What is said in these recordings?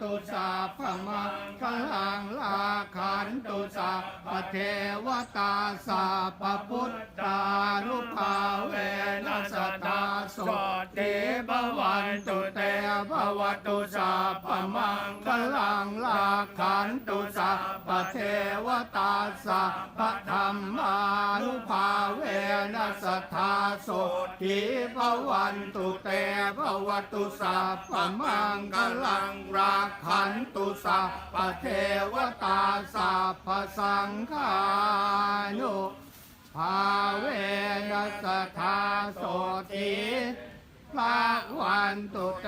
ตุสาพมังคลังลาขันตุสาปเทวตาสาปพุทธานุ วตุสาพมังคลังลาขันตุสาปเทวตาสาปธรรมานุภาเวนัสตตาโสติภวันตุเตภวตุสาพมังคลังราขันตุสาปเทวตาสาพสังฆานุภาเว พระวันตุเต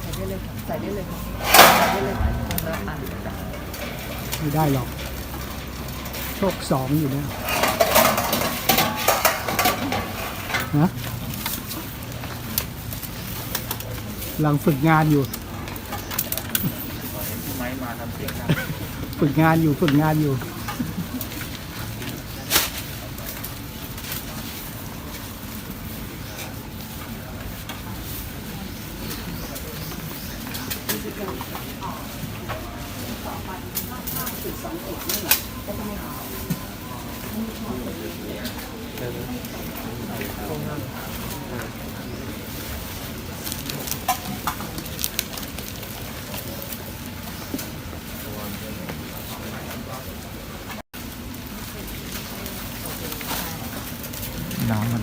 ใส่ได้เลยค่ะใส่ได้เลยค่ะรับไม่ได้หรอก โชคสองอยู่เนี่ย ฮะกำลังฝึกงานอยู่ ไม้มาทำเสียงดัง ฝึกงานอยู่ฝึกงานอยู่ น้ำมัน เหมือ nó mình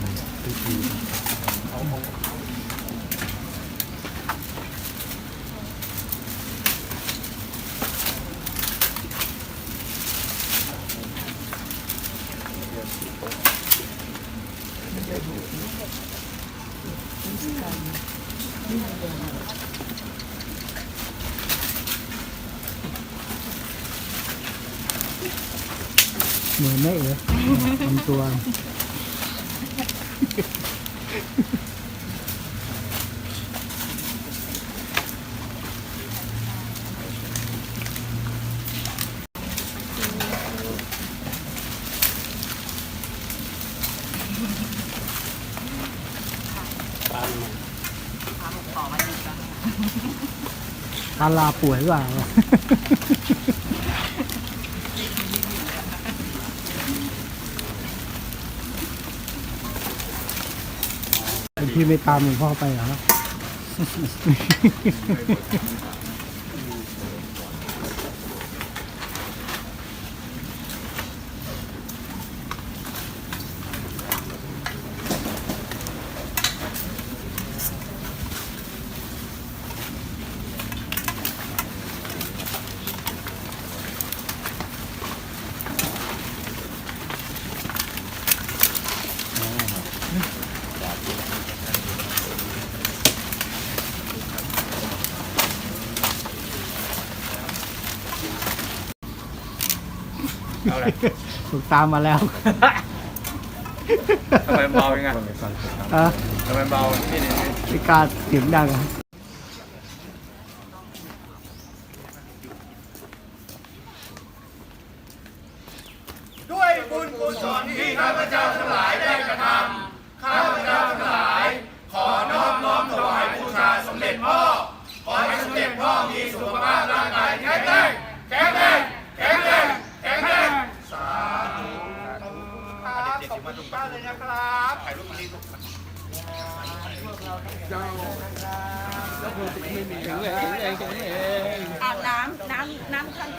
mười mấy rồi ăn tua ำตัว ตาลาป่วยเปล่า พี่ไม่ตามหลวงพ่อไปเหรอ เอาอะไร ถูกตามมาแล้วทำไมเบายังไงอะทำไมเบาที่นี่ไม่กล้าเสียงดังอะด้วยบุญกุศลที่ข้าพเจ้าทั้งหลายได้กระทำข้าพเจ้าทั้งหลาย ขอน้อมน้อมถวายบูชาสมเด็จพ่อ ขอให้สมเด็จพ่อมีสุขภาพร่างกายแข็งแรงแข็งแรงแข็งแรงแข็งแรงสาธุครับขอบคุณมากเลยนะครับถ่ายรูปมาดีลูก เจ้าอาบน้ำน้ำน้ำท่าน